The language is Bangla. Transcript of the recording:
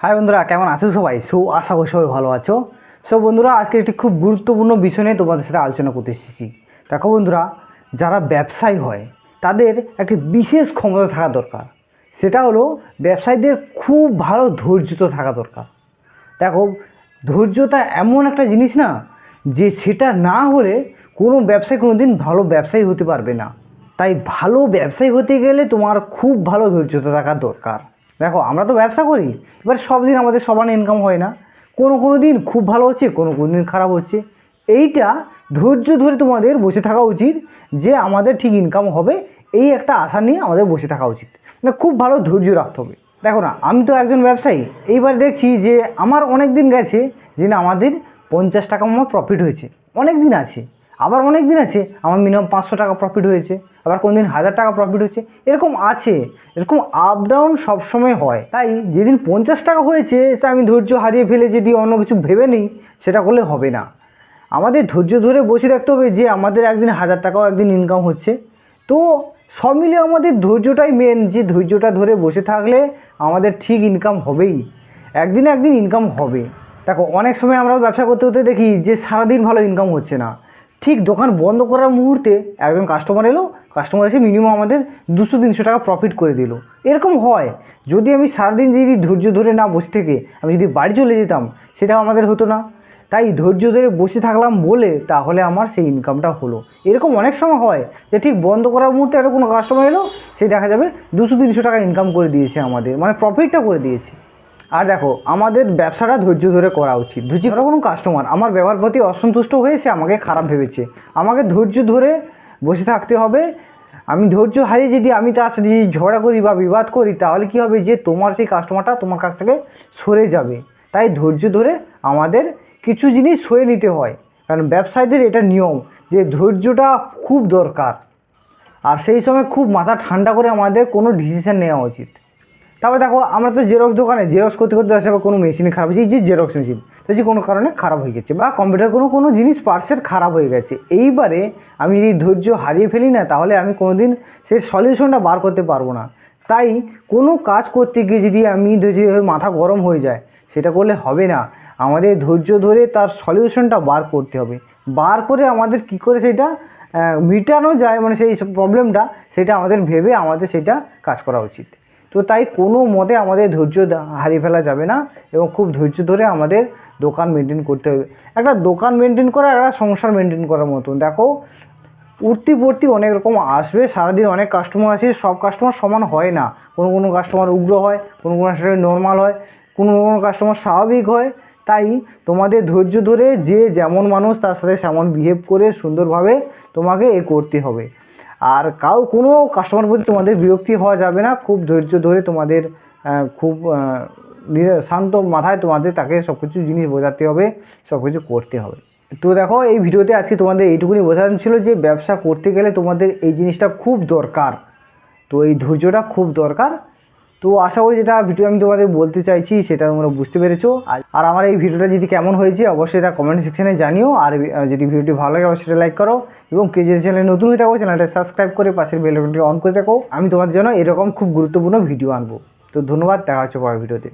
হাই বন্ধুরা, কেমন আছো সবাই? সো আশা করি সবাই ভালো আছো। সো বন্ধুরা, আজকে একটি খুব গুরুত্বপূর্ণ বিষয় নিয়ে তোমাদের সাথে আলোচনা করতে এসেছি। দেখো বন্ধুরা, যারা ব্যবসায়ী হয়, তাদের একটি বিশেষ ক্ষমতা থাকা দরকার। সেটা হলো ব্যবসায়ীদের খুব ভালো ধৈর্যতা থাকা দরকার। দেখো, ধৈর্যতা এমন একটা জিনিস না, যে সেটা না হলে কোনো ব্যবসায়ী কোনো দিন ভালো ব্যবসায়ী হতে পারবে না। তাই ভালো ব্যবসায়ী হতে গেলে তোমার খুব ভালো ধৈর্যতা থাকা দরকার। দেখো, আমরা তো ব্যবসা করি, এবার সব দিন আমাদের সমান ইনকাম হয় না। কোনো কোনো দিন খুব ভালো হচ্ছে, কোনো কোনো দিন খারাপ হচ্ছে। এইটা ধৈর্য ধরে তোমাদের বসে থাকা উচিত যে আমাদের ঠিক ইনকাম হবে, এই একটা আশা নিয়ে আমাদের বসে থাকা উচিত। মানে খুব ভালো ধৈর্য রাখতে হবে। দেখো না, আমি তো একজন ব্যবসায়ী, এইবার দেখছি যে আমার অনেক দিন গেছে যে না, আমাদের পঞ্চাশ টাকা আমার প্রফিট হয়েছে। অনেক দিন আছে। আবার অনেক দিন আছে, আমার মিনিমাম পাঁচশো টাকা প্রফিট হয়েছে, আবার কোন দিন হাজার টাকা প্রফিট হচ্ছে এরকম আছে, এরকম আপ ডাউন সবসময় হয়। তাই যেদিন পঞ্চাশ টাকা হয়েছে, সে আমি ধৈর্য হারিয়ে ফেলে যদি অন্য কিছু ভেবে নিই, সেটা করলে হবে না। আমাদের ধৈর্য ধরে বসে থাকতে হবে যে আমাদের একদিন হাজার টাকাও একদিন ইনকাম হচ্ছে। তো সব মিলে আমাদের ধৈর্যটাই মেন যে ধৈর্যটা ধরে বসে থাকলে আমাদের ঠিক ইনকাম হবেই। একদিন একদিন ইনকাম হবে। দেখো, অনেক সময় আমরা ব্যবসা করতে করতে দেখি যে সারাদিন ভালো ইনকাম হচ্ছে না। ঠিক দোকান বন্ধ করার মুহূর্তে একজন কাস্টমার এলো কাস্টমার এসে মিনিমাম আমাদের দুশো তিনশো টাকা প্রফিট করে দিল। এরকম হয়। যদি আমি সারাদিন যদি ধৈর্য ধরে না বসে থেকে, আমি যদি বাড়ি চলে যেতাম, সেটাও আমাদের হতো না। তাই ধৈর্য ধরে বসে থাকলাম বলে তাহলে আমার সেই ইনকামটা হলো। এরকম অনেক সময় হয় যে ঠিক বন্ধ করার মুহূর্তে একটা কোনো কাস্টমার এলো, সে দেখা যাবে দুশো তিনশো টাকা ইনকাম করে দিয়েছে আমাদের মানে প্রফিটটা করে দিয়েছে। আর দেখো, আমাদের ব্যবসাটা ধৈর্য ধরে করা উচিত। ধৈর্য ধরে কোনো কাস্টমার আমার ব্যবহার প্রতি অসন্তুষ্ট হয়ে সে আমাকে খারাপ ভেবেছে। আমাকে ধৈর্য ধরে বসে থাকতে হবে। আমি ধৈর্য হারিয়ে যদি আমি তার সাথে যদি ঝগড়া করি বা বিবাদ করি, তাহলে কী হবে যে তোমার সেই কাস্টমারটা তোমার কাছ থেকে সরে যাবে। তাই ধৈর্য ধরে আমাদের কিছু জিনিস সয়ে নিতে হয়। কারণ ব্যবসায়ীদের এটা নিয়ম যে ধৈর্যটা খুব দরকার। আর সেই সময় খুব মাথা ঠান্ডা করে আমাদের কোনো ডিসিশান নেওয়া উচিত। তারপরে দেখো, আমরা তো জেরক্স দোকানে জেরক্স করতে করতে আসে যাবে কোনো মেশিনে খারাপ হয়েছে, এই যে জেরক্স মেশিন তো যে কোনো কারণে খারাপ হয়ে গেছে বা কম্পিউটার কোনো কোনো জিনিস পার্সের খারাপ হয়ে গেছে। এইবারে আমি যদি ধৈর্য হারিয়ে ফেলি না, তাহলে আমি কোনো দিন সেই সলিউশনটা বার করতে পারব না। তাই কোনো কাজ করতে গিয়ে যদি আমি যদি মাথা গরম হয়ে যায়, সেটা করলে হবে না। আমাদের ধৈর্য ধরে তার সলিউশনটা বার করতে হবে। বার করে আমাদের কি করে সেটা মিটানো যায় মানে সেই প্রবলেমটা সেটা আমাদের ভেবে আমাদের সেটা কাজ করা উচিত। তো তাই কোনো মতে আমাদের ধৈর্য হারিয়ে ফেলা যাবে না এবং খুব ধৈর্য ধরে আমাদের দোকান মেনটেন করতে হবে। একটা দোকান মেনটেন করা, একটা সংসার মেনটেন করার মতন। দেখো, উঠতি পড়তি অনেক রকম আসবে, সারাদিন অনেক কাস্টমার আছে, সব কাস্টমার সমান হয় না। কোনো কোনো কাস্টমার উগ্র হয়, কোনো কোনো কাস্টমার নর্মাল হয়, কোনো কোনো কাস্টমার স্বাভাবিক হয়। তাই তোমাদের ধৈর্য ধরে যে যেমন মানুষ, তার সাথে সেমন বিহেভ করে সুন্দরভাবে তোমাকে এ করতে হবে। আর কাউ কোনো কাস্টমার প্রতি তোমাদের বিরক্তি হওয়া যাবে না, খুব ধৈর্য ধরে তোমাদের খুব শান্ত মাথায় তোমাদের তাকে সব কিছু জিনিস বোঝাতে হবে সব কিছু করতে হবে। তো দেখো, এই ভিডিওতে আজকে তোমাদের এইটুকুনি বোঝানো ছিল যে ব্যবসা করতে গেলে তোমাদের এই জিনিসটা খুব দরকার। তো এই ধৈর্যটা খুব দরকার। তো আশা করি যেটা ভিডিও আমি তোমাদের বলতে চাইছি, সেটা তোমরা বুঝতে পেরেছ। আর- আমার এই ভিডিওটা যদি কেমন হয়েছে, অবশ্যই এটা কমেন্ট সেকশানে জানিও। আর যদি ভিডিওটি ভালো লাগে, অবশ্যই লাইক করো। এবং কে যদি চ্যানেলে নতুন হয়ে থাকো চ্যানেলটা সাবস্ক্রাইব করে পাশের বেলবনটি অন করে থাকো আমি তোমাদের জন্য এরকম খুব গুরুত্বপূর্ণ ভিডিও আনব। তো ধন্যবাদ, দেখা হচ্ছে পরের ভিডিওতে